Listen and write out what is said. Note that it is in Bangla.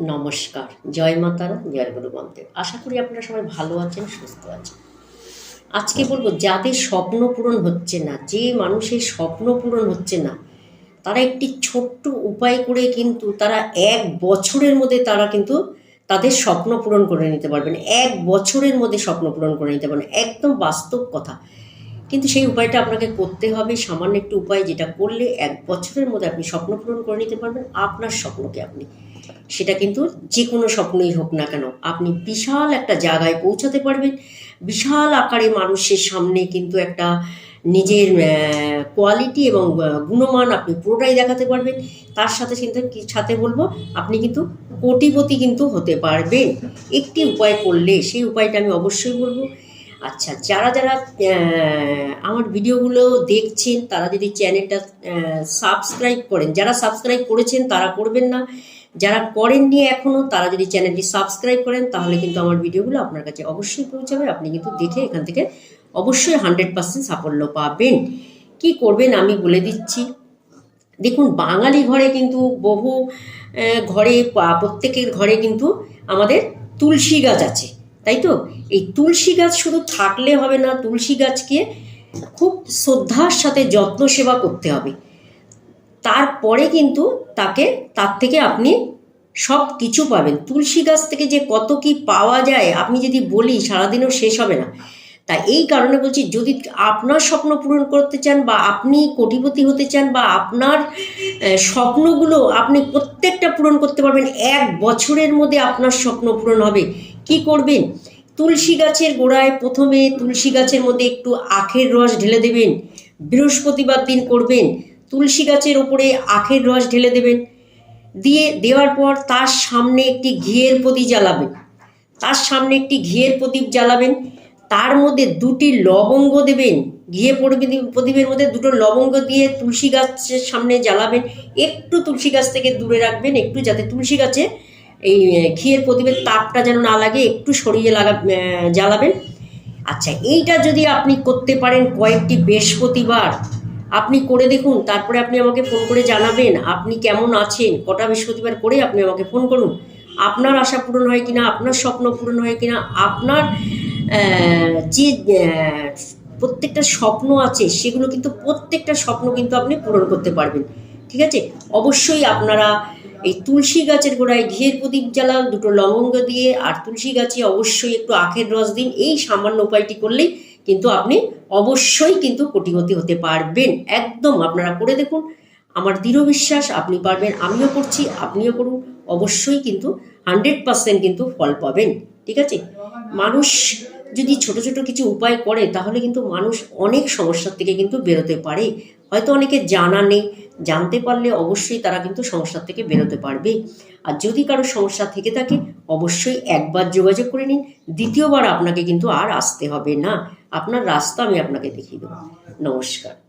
নমস্কার। জয় মাতারা জয় গুরু আশা করি আপনারা সবাই ভালো আছেন, সুস্থ আছেন। আজকে বলব, যাদের স্বপ্ন পূরণ হচ্ছে না, যে মানুষের স্বপ্ন পূরণ হচ্ছে না, তারা একটি ছোট্ট উপায় করে কিন্তু তারা এক বছরের মধ্যে তারা কিন্তু তাদের স্বপ্ন পূরণ করে নিতে পারবেন। এক বছরের মধ্যে স্বপ্ন পূরণ করে নিতে পারবেন। একদম বাস্তব কথা। কিন্তু সেই উপায়টা আপনাকে করতে হবে। সামান্য একটু উপায় যেটা করলে এক বছরের মধ্যে আপনি স্বপ্ন পূরণ করে নিতে পারবেন। আপনার স্বপ্নকে আপনি সেটা কিন্তু যে কোনো স্বপ্নই হোক না কেন, আপনি বিশাল একটা জায়গায় পৌঁছাতে পারবেন। বিশাল আকারে মানুষের সামনে কিন্তু একটা নিজের কোয়ালিটি এবং গুণমান আপনি পুরোটাই দেখাতে পারবেন। তার সাথে কিন্তু সাথে বলব, আপনি কিন্তু কোটিপতি কিন্তু হতে পারবেন। একটি উপায় করলে সেই উপায়টা আমি অবশ্যই বলব। আচ্ছা যারা যারা আমার ভিডিওগুলো দেখছেন, তারা যদি চ্যানেলটা সাবস্ক্রাইব করেন, যারা সাবস্ক্রাইব করেছেন, তারা করবেন না। যারা করেননি এখনও তারা যদি চ্যানেলটি সাবস্ক্রাইব করেন, তাহলে কিন্তু আমার ভিডিওগুলো আপনার কাছে অবশ্যই পৌঁছাবে আপনি কিন্তু দেখে এখান থেকে অবশ্যই হান্ড্রেড পার্সেন্ট সাফল্য পাবেন। কি করবেন আমি বলে দিচ্ছি। দেখুন, বাঙালি ঘরে কিন্তু বহু ঘরে প্রত্যেকের ঘরে কিন্তু আমাদের তুলসী গাছ আছে। তাই তো? এই তুলসী গাছ শুধু থাকলে হবে না, তুলসী গাছকে খুব শ্রদ্ধার সাথে যত্ন সেবা করতে হবে। তারপরে কিন্তু তাকে, তার থেকে আপনি সব কিছু পাবেন। তুলসী গাছ থেকে যে কত কি পাওয়া যায়, আপনি যদি বলি সারাদিনও শেষ হবে না। তা এই কারণে বলছি, যদি আপনার স্বপ্ন পূরণ করতে চান বা আপনি কোটিপতি হতে চান বা আপনার স্বপ্নগুলো আপনি প্রত্যেকটা পূরণ করতে পারবেন, এক বছরের মধ্যে আপনার স্বপ্ন পূরণ হবে। কি করবেন? তুলসী গাছের গোড়ায় প্রথমে তুলসী গাছের মধ্যে একটু আখের রস ঢেলে দেবেন। বৃহস্পতিবার দিন করবেন। তুলসী গাছের ওপরে আখের রস ঢেলে দেবেন। দিয়ে দেওয়ার পর তার সামনে একটি ঘিয়ের প্রদীপ জ্বালাবেন। তার সামনে একটি ঘিয়ের প্রদীপ জ্বালাবেন। তার মধ্যে দুটি লবঙ্গ দেবেন। ঘিয়ে প্রদীপ- প্রদীপের মধ্যে দুটো লবঙ্গ দিয়ে তুলসী গাছের সামনে জ্বালাবেন। একটু তুলসী গাছ থেকে দূরে রাখবেন। একটু যাতে তুলসী গাছে এই ঘিয়ের প্রদীপের তাপটা যেন না লাগে, একটু সরিয়ে লাগা জ্বালাবেন। আচ্ছা এইটা যদি আপনি করতে পারেন কয়েকটি বৃহস্পতিবার, আপনি করে দেখুন, তারপরে আপনি আমাকে ফোন করে জানাবেন, আপনি কেমন আছেন, কটা বৃহস্পতিবার করে আপনি আমাকে ফোন করুন। আপনার আশা পূরণ হয় কিনা, আপনার স্বপ্ন পূরণ হয় কিনা, আপনার যে প্রত্যেকটা স্বপ্ন আছে, সেগুলো কিন্তু প্রত্যেকটা স্বপ্ন কিন্তু আপনি পূরণ করতে পারবেন। ঠিক আছে? অবশ্যই আপনারা এই তুলসী গাছের গোড়ায় ঘিয়ের প্রদীপ জ্বালান দুটো লবঙ্গ দিয়ে, আর তুলসী গাছে অবশ্যই একটু আখের রস দিন। এই সামান্য উপায়টি করলেই কিন্তু আপনি অবশ্যই কিন্তু কোটিপতি হতে পারবেন। একদম আপনারা করে দেখুন। আমার দৃঢ় বিশ্বাস, আপনি পারবেন, আমিও করছি, আপনিও করুন। অবশ্যই কিন্তু হান্ড্রেড পার্সেন্ট কিন্তু ফল পাবেন। ঠিক আছে? মানুষ যদি ছোট ছোট কিছু উপায় করে, তাহলে কিন্তু মানুষ অনেক সমস্যার থেকে কিন্তু বেরোতে পারে। হয়তো অনেকে জানা নেই জানতে পারলে অবশ্যই তারা কিন্তু সমস্যার থেকে বেরোতে পারবে। আর যদি কারও সমস্যা থেকে থাকে অবশ্যই একবার যোগাযোগ করে নিন দ্বিতীয়বার আপনাকে কিন্তু আর আসতে হবে না। আপনার রাস্তা আমি আপনাকে দেখিয়ে দেবো। নমস্কার।